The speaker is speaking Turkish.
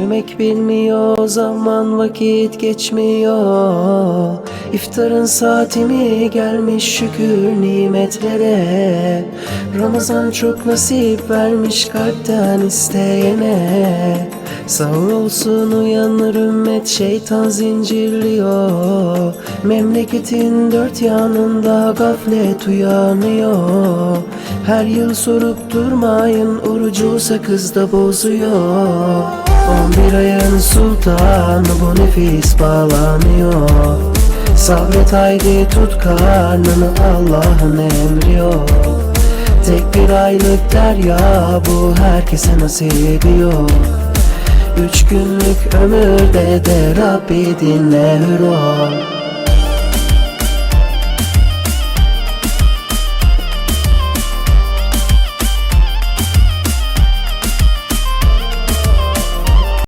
Yürümek bilmiyor zaman vakit geçmiyor. İftarın saati mi gelmiş şükür nimetlere? Ramazan çok nasip vermiş kalpten isteyene. Sahur olsun uyanır ümmet şeytan zincirliyor. Memleketin dört yanında gaflet uyanıyor. Her yıl sorup durmayın orucu sakız da bozuyor 11 ayın sultanı bu nefis bağlanıyor. Sabret haydi tut karnını Allah'ın emri yok Tek bir aylık derya bu herkese nasip yok Üç günlük ömürde de Rabbi dinle hür ol